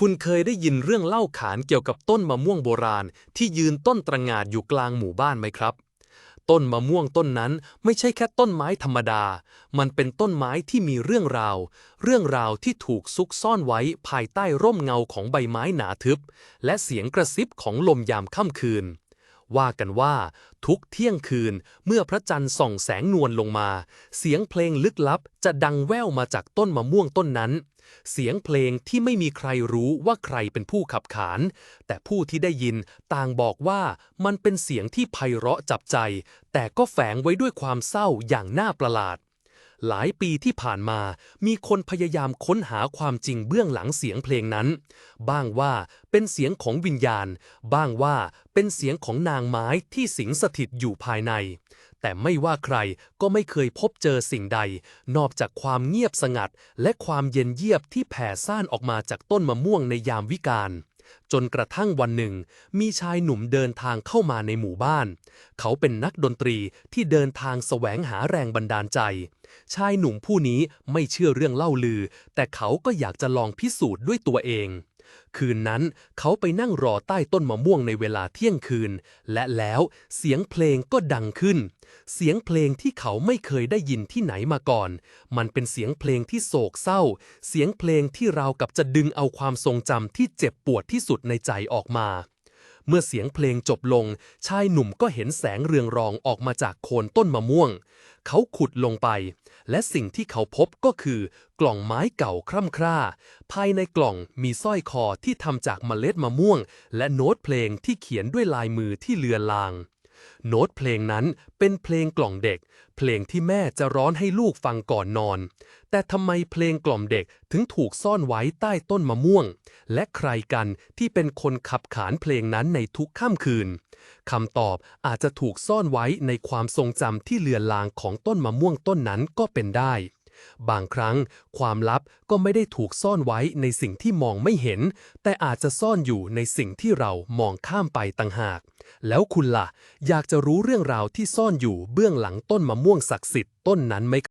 คุณเคยได้ยินเรื่องเล่าขานเกี่ยวกับต้นมะม่วงโบราณที่ยืนต้นตระหง่านอยู่กลางหมู่บ้านไหมครับ ต้นมะม่วงต้นนั้นไม่ใช่แค่ต้นไม้ธรรมดา มันเป็นต้นไม้ที่มีเรื่องราว เรื่องราวที่ถูกซุกซ่อนไว้ภายใต้ร่มเงาของใบไม้หนาทึบ และเสียงกระซิบของลมยามค่ำคืน ว่ากันว่า ทุกเที่ยงคืนเมื่อพระจันทร์ส่องแสงนวลลงมา เสียงเพลงลึกลับจะดังแว่วมาจากต้นมะม่วงต้นนั้น เสียงเพลงที่ไม่มีใครรู้ว่าใครเป็นผู้ขับขาน แต่ผู้ที่ได้ยินต่างบอกว่ามันเป็นเสียงที่ไพเราะจับใจ แต่ก็แฝงไว้ด้วยความเศร้าอย่างน่าประหลาด หลายปีที่ผ่านมา มีคนพยายามค้นหาความจริงเบื้องหลังเสียงเพลงนั้น บ้างว่าเป็นเสียงของวิญญาณ บ้างว่าเป็นเสียงของนางไม้ที่สิงสถิตอยู่ภายใน แต่ไม่ว่าใครก็ไม่เคยพบเจอสิ่งใด นอกจากความเงียบสงัด และความเย็นเยียบที่แผ่ซ่านออกมาจากต้นมะม่วงในยามวิกาล จนกระทั่งวันหนึ่ง มีชายหนุ่มเดินทางเข้ามาในหมู่บ้าน เขาเป็นนักดนตรีที่เดินทางแสวงหาแรงบันดาลใจ ชายหนุ่มผู้นี้ไม่เชื่อเรื่องเล่าลือ แต่เขาก็อยากจะลองพิสูจน์ด้วยตัวเอง คืนนั้นเขาไปนั่งรอใต้ต้นมะม่วงในเวลาเที่ยงคืน และแล้วเสียงเพลงก็ดังขึ้น เสียงเพลงที่เขาไม่เคยได้ยินที่ไหนมาก่อน มันเป็นเสียงเพลงที่โศกเศร้า เสียงเพลงที่ราวกับจะดึงเอาความทรงจำที่เจ็บปวดที่สุดในใจออกมา เมื่อเสียงเพลงจบลง ชายหนุ่มก็เห็นแสงเรืองรองออกมาจากโคนต้นมะม่วง เขาขุดลงไป และสิ่งที่เขาพบก็คือ กล่องไม้เก่าคร่ำคร่า ภายในกล่องมีสร้อยคอที่ทำจากเมล็ดมะม่วง และโน้ตเพลงที่เขียนด้วยลายมือที่เลือนลาง โน้ตเพลงนั้นเป็นเพลงกล่อมเด็ก เพลงที่แม่จะร้อนให้ลูกฟังก่อนนอน แต่ทำไมเพลงกล่อมเด็กถึงถูกซ่อนไว้ใต้ต้นมะม่วง และใครกันที่เป็นคนขับขานเพลงนั้นในทุกค่ำคืนคำตอบอาจจะถูกซ่อนไว้ในความทรงจำที่เลือนลางของต้นมะม่วงต้นนั้นก็เป็นได้ บางครั้งความลับก็ไม่ได้ถูกซ่อนไว้ในสิ่งที่มองไม่เห็น แต่อาจจะซ่อนอยู่ในสิ่งที่เรามองข้ามไปต่างหาก แล้วคุณล่ะ อยากจะรู้เรื่องราวที่ซ่อนอยู่เบื้องหลังต้นมะม่วงศักดิ์สิทธิ์ต้นนั้นไหม